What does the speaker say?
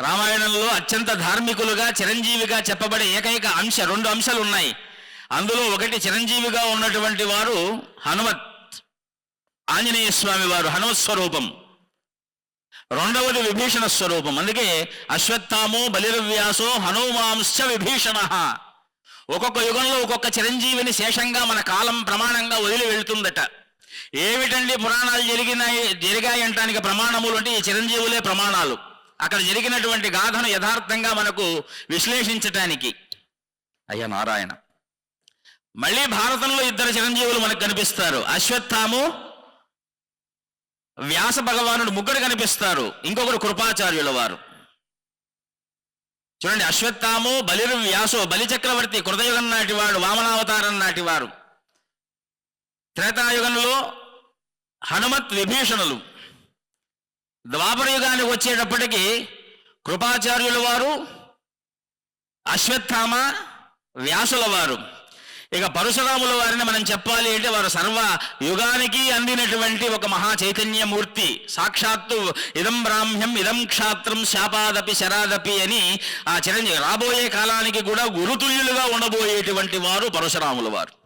రామాయణంలో అత్యంత ధార్మికులుగా చిరంజీవిగా చెప్పబడే ఏకైక అంశ రెండు అంశాలు ఉన్నాయి. అందులో ఒకటి చిరంజీవిగా ఉన్నటువంటి వారు హనుమత్ ఆంజనేయ స్వామి వారు హనుమత్ స్వరూపం. రెండవది విభీషణ స్వరూపం. అందుకే అశ్వత్థామో బలిర్వ్యాసో హనుమాంశ విభీషణ. ఒక్కొక్క యుగంలో ఒక్కొక్క చిరంజీవిని శేషంగా మన కాలం ప్రమాణంగా వదిలి వెళ్తుందట. ఏమిటండి పురాణాలు జరిగినాయి జరిగాయంటానికి ప్రమాణములు అంటే ఈ చిరంజీవులే ప్రమాణాలు. అక్కడ జరిగినటువంటి గాథను యథార్థంగా మనకు విశ్లేషించటానికి. అయ్యా నారాయణ. మళ్ళీ భారతంలో ఇద్దరు చిరంజీవులు మనకు కనిపిస్తారు. అశ్వత్థాము వ్యాస భగవానుడు ముగ్గురు కనిపిస్తారు. ఇంకొకరు కృపాచార్యుల వారు. చూడండి అశ్వత్థాము బలిరు వ్యాసో బలి చక్రవర్తి కృతయుగం నాటి వాడు వామనావతారం నాటి వారు. త్రేతాయుగంలో హనుమత్ విభీషణులు. ద్వాపరయుగానికి వచ్చేటప్పటికి కృపాచార్యుల వారు అశ్వత్థామ వ్యాసుల వారు. ఇక పరశురాముల వారిని మనం చెప్పాలి అంటే వారు సర్వ యుగానికి అందినటువంటి ఒక మహా చైతన్యమూర్తి. సాక్షాత్తు ఇదం బ్రాహ్మ్యం ఇదం క్షాత్రం శాపాదపి శరాదపి అని ఆ చిరంజీవి రాబోయే కాలానికి కూడా గురుతుల్యులుగా ఉండబోయేటువంటి వారు పరశురాముల వారు.